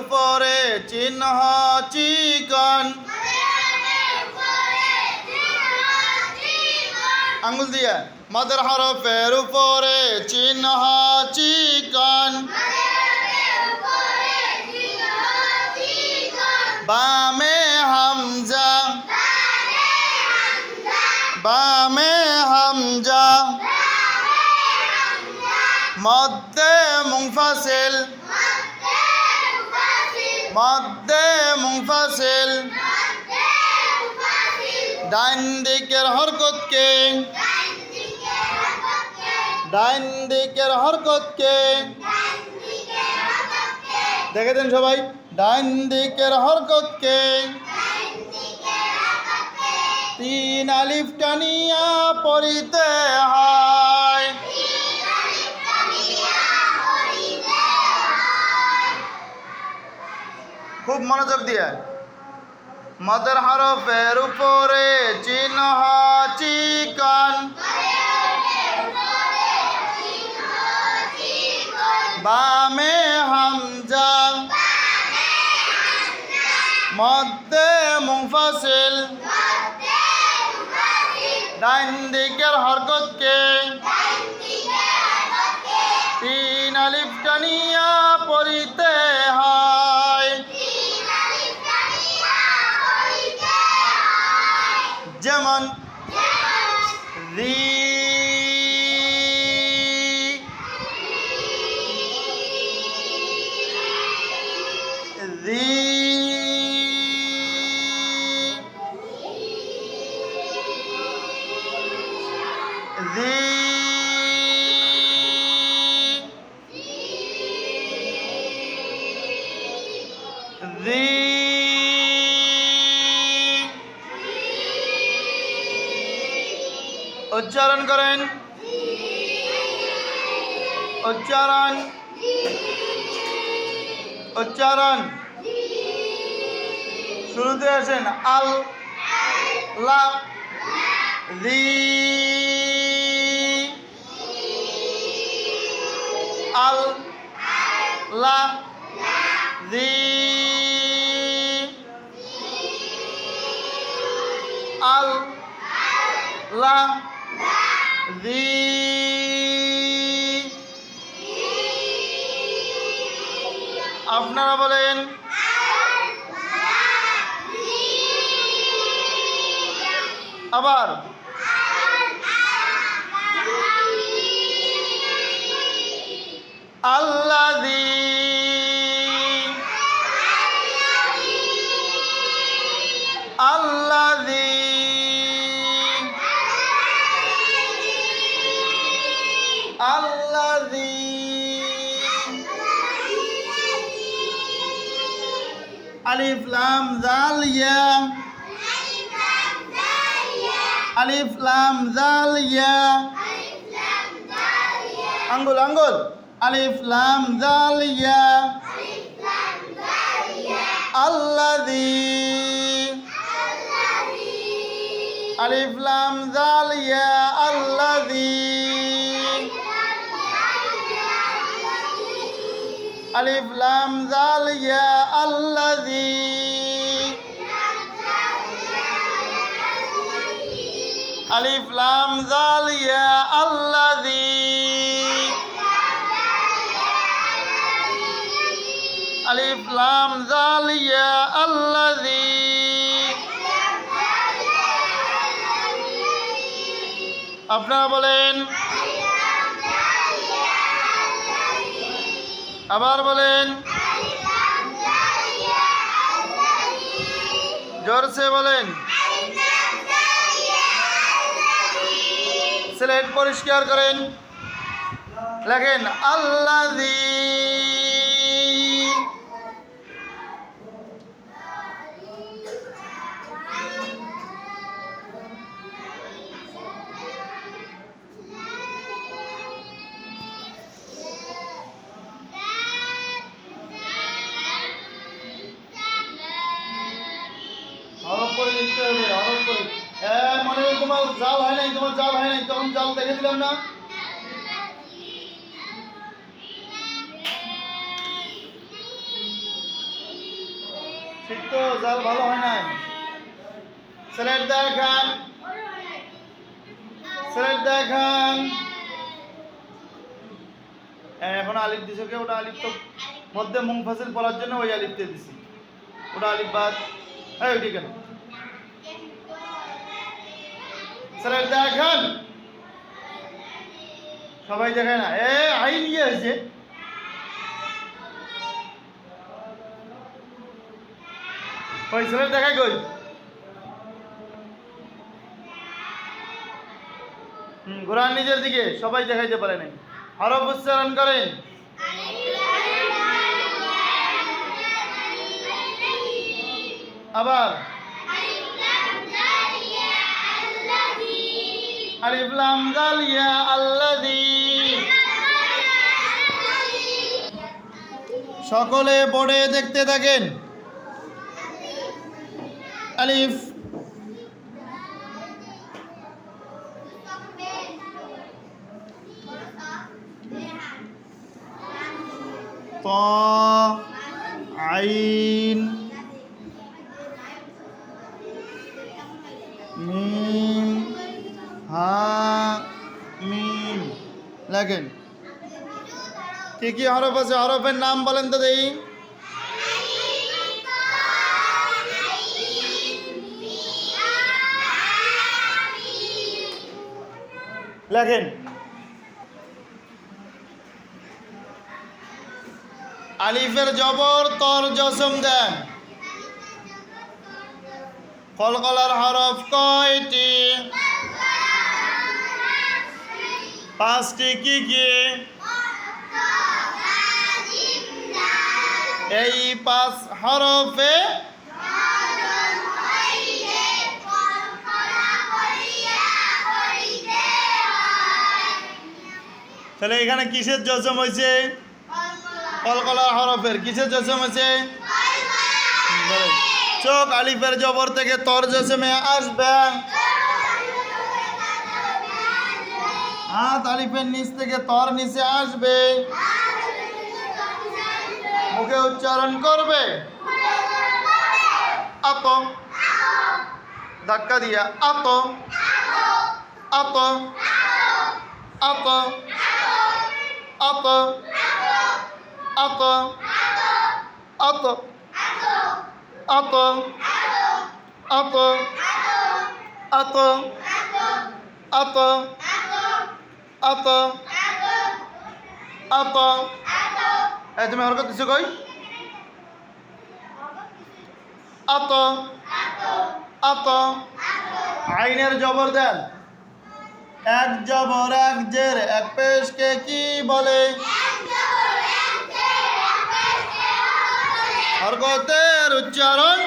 উপরে চিহ্ন চিকন আঙ্গুল দিয়ে। মাদের হরফের উপরে চিহ্ন চিকন বামে হামজা। বামে হামজা। মধ্যে মুংফাসিল মধ্যে মুংফাসিল ডাইন দিকের হরকতকে। ডাইন দিকের হরকতকে। দেখে দেন সবাই। ডাইন দিকের হরকতকে। তিন আলিফ টানিয়া পড়িতে হয়। খুব মনোযোগ দিয়ে। মদের হরফের উপরে চিহ্ন চিকন বামে হামজা। মধ্যে মুফাসিল ডাইন দিকের হরকতকে। তিন আলিফ টানিয়া পড়িতে যেমন রি উচ্চারণ করেন। উচ্চারণ। উচ্চারণ। শুরুতে আসেন আল লা রি আল লা রি আল লা আপনারা বলেন আবার। আল্লাদি আল্লাদি আলিফ লাম জাল আলিফ লাম জাল আঙ্গুল আঙ্গুল। আলিফ লাম জাল আলিফ লাম জাল, ইয়া আল্লাদি আলিফ লাম জাল, ইয়া আল্লাদি আলিফ লাম জাল, ইয়া আল্লাদি আপনারা বলেন আবার বলেন। জোরসে বলেন। স্লেট পরিষ্কার করেন। লেখেন আল্লাদি হরফ করে। লিখতে হবে করে তোমার জাল হয় নাই, তোমার জাল হয় নাই, তখন জাল দেখে দিলাম না? ঠিক তো, জাল ভালো হয় নাই। দেখান। দেখান। এখন আলিফ দিছে কে? ওটা আলিফ তো মধ্যে মুং ফাসিল পড়ার জন্য ওই আলিফ দিছি। ওটা আলিফ বাদ। হ্যাঁ ওইটি কেন দেখান সবাই দেখায় না। এ, আইন ইয়ে হয়েছে? ওই স্লেট দেখায় কই? ঘোরান নিজের দিকে, সবাই দেখাইতে পারে নাই। হরফ উচ্চারণ করেন। আবার আলিফ লাম গাল ইয়া আল্লাদি সকলে বোর্ডে দেখতে থাকেন। আলিফ। ط عين ميم হা, মিম, লেখেন। কি কি হরফ আছে? হরফের নাম বলেন তো দেই লেখেন। আলিফের জবর, তর, জসম দেন। কলকলার হরফ কয়টি? পাঁচটি কি কি? এই পাঁচ হরফে তাহলে এখানে কিসের জসম হয়েছে? কলকলার হরফের। কিসের জসম হয়েছে। চোখ আলিফের জবর থেকে তর জসমে আসবে। হাত আলিফের নিচ থেকে তর নিচে আসবে মুখে উচ্চারণ করবে আত ধাক্কা দিয়া আত আত আত আত আত আত আত আত আত আত আত। আত। এই তুমি হরকত দিছো কই? আত। আত। আইনের জবর দেন। এক জবর, এক জের, এক পেশকে কি বলে? হরকতের উচ্চারণ?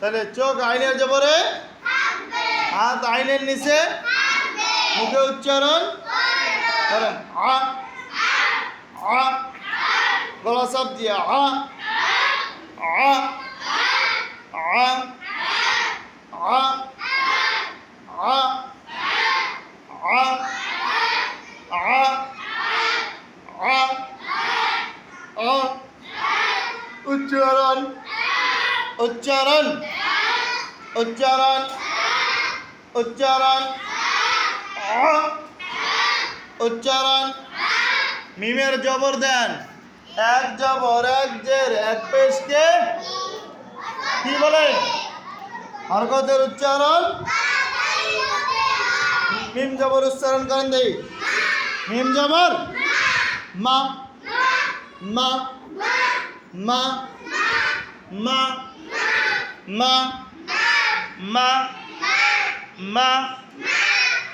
তাহলে চোখ আইনের জবরে? হাত আইনের নিচে? মুখে উচ্চারণ? করেন, আ আ, গলা চাপ দিয়ে, আ আ আ আ আ আ আ আ আ, উচ্চারণ উচ্চারণ উচ্চারণ উচ্চারণ উচ্চারণ। মিমের জবর দেন। এক জবর, এক জের, এক পেশকে। কি বলে? হরকতের উচ্চারণ। মিম জবর উচ্চারণ করেন দেই। মিম জবর? মা। মা। মা। মা। মা। মা। মা।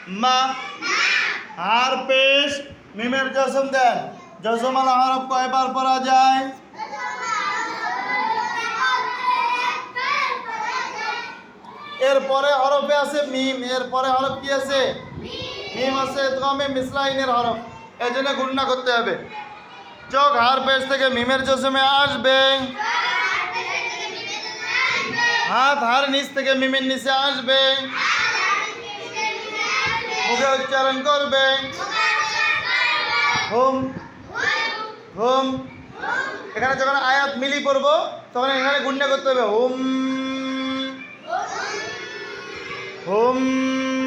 মা আর পেশ, মিমের জসম দেন। জসমালা হরফ কয়বার পড়া যায়। এরপরে হরফে আছে মিম এরপরে হরফ কি আছে? মিম আছে, দমে মিসলাইনের হরফ। এই জন্য গুণনা করতে হবে। চোখ হার পেশ থেকে মিমের জসমে আসবে। হাত হার নিচ থেকে মিমের নিচে আসবে। মুখে উচ্চারণ করবে। হোম। হোম। এখানে যখন আয়াত মিলি পড়ব, তখন এখানে গুন্ডা করতে হবে। হোম। হুম।